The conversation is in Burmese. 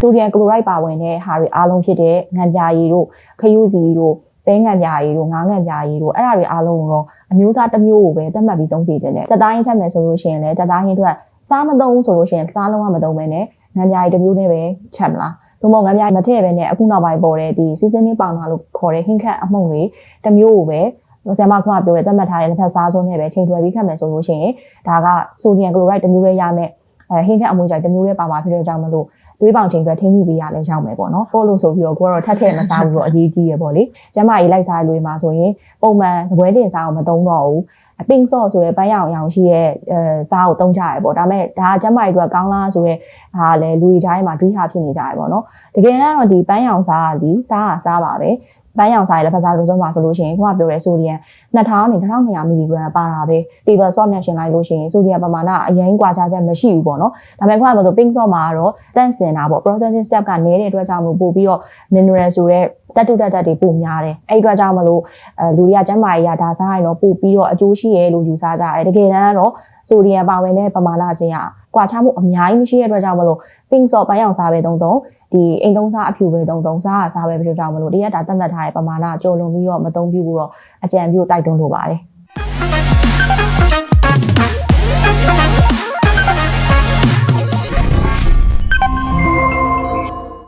ဆိုဒီယမ်ကလိုရိုက်ပါဝင်တဲ့ဟာတွေအားလုံးဖြစ်တဲ့ငံပြာရည်တို့ခရုစီတို့ပဲငံပြာရည်တို့ငါးငံပြာရည်တို့အဲ့ဒါတွေအားလုံးကိုတော့အမျိုးအစားတစ်မျိုးကိုပဲသတ်မှတ်ပြီးသုံးစီခြင်းတယ်စက်သားရင်းချက်မယ်ဆိုလို့ရှိရင်လည်းစက်သားရင်းအတွက်စားမသုံးဘူးဆိုလို့ရှိရင်စားလုံးဝမသုံးဘဲနဲ့ငံပြာရည်တစ်မျိုးနဲ့ပဲချက်မလားသို့မဟုတ်ငံပြာရည်မထည့်ပဲနဲ့အခုနောက်ပိုင်းပေါ်တဲ့ဒီ seasoning powder လို့ခေါ်တဲ့ဟင်းခတ်အမှုန့်တွေတစ်မျိုးကိုပဲဆရာမကပြောတဲ့သတ်မှတ်ထားတဲ့လက်ဖက်စားစုံးနဲ့ပဲချိန်ထွယ်ပြီးခတ်မယ်ဆိုလို့ရှိရင်ဒါကဆိုဒီယမ်ကလိုရိုက်တစ်မျိုးပဲရမယ်အဲဟင်းခတ်အမွှေးကြိုက်တစ်မျိုးပဲပါမှာဖြစ်တဲ့ကြောင့်မလို့ သွေးပေါင်ချိန်အတွက်ထင်းကြည့်ပေးရလဲရောက်မယ်ပေါ့နော်ပို့လို့ဆိုပြီးတော့ကိုကတော့ထပ်ထည့်မစားဘူးတော့အရေးကြီးရပေါ့လေကျမကြီးလိုက်စားလို့မှာဆိုရင်ပုံမှန်သပွဲတင်စားအောင်မသုံးတော့ဘူးအပင်းဆော့ဆိုတဲ့ပန်းရောင်ရောင်ရှိရဲ့အဲစားကိုတုံးကြရပေါ့ဒါပေမဲ့ဒါကကျမကြီးတို့ကောင်းလားဆိုတဲ့ဟာလည်းလူကြီးတိုင်းမှာတွေးဟာဖြစ်နေကြရပေါ့နော်တကယ်တမ်းတော့ဒီပန်းရောင်စားကဒီစားကစားပါပဲ ပန်းရောင်စားရတဲ့ဖက်စားလို့ဆုံးပါဆိုလို့ရှိရင်ခုနပြောတဲ့ဆိုဒီယမ်2000နဲ့2200မီလီဂရမ်ပါတာပဲ table salt နဲ့ရှင်လိုက်လို့ရှိရင်ဆိုဒီယမ်ပမာဏအရင်ကွာခြားချက်မရှိဘူးပေါ့နော်ဒါပေမဲ့ခုနကပြောဆို pink salt မှာကတော့တန့်စင်တာပေါ့ processing step ကနည်းတဲ့အတွက်ကြောင့်မို့ပို့ပြီးတော့ mineral ဆိုတဲ့တက်တုတက်တက်တွေပိုများတယ်အဲ့ဒီအတွက်ကြောင့်မလို့အဲလူတွေကကျန်းမာရေးရဒါစားရင်တော့ပို့ပြီးတော့အကျိုးရှိရဲလို့ယူဆကြတယ်တကယ်တမ်းကတော့ဆိုဒီယမ်ပါဝင်တဲ့ပမာဏချင်းက ကွာခြားမှုအများကြီးမရှိတဲ့အတွက်ကြောင့်မလို့ pink salt ပန်းရောင်စားပဲတုံတုံဒီအိမ်သုံးစားအဖြူပဲတုံတုံစားရစားပဲဖြစ်ကြောင့်မလို့တရက်တာသတ်မှတ်ထားတဲ့ပမာဏကျော်လွန်ပြီးတော့မသုံးပြဘူးတော့အကြံပြုတိုက်တွန်းလိုပါတယ်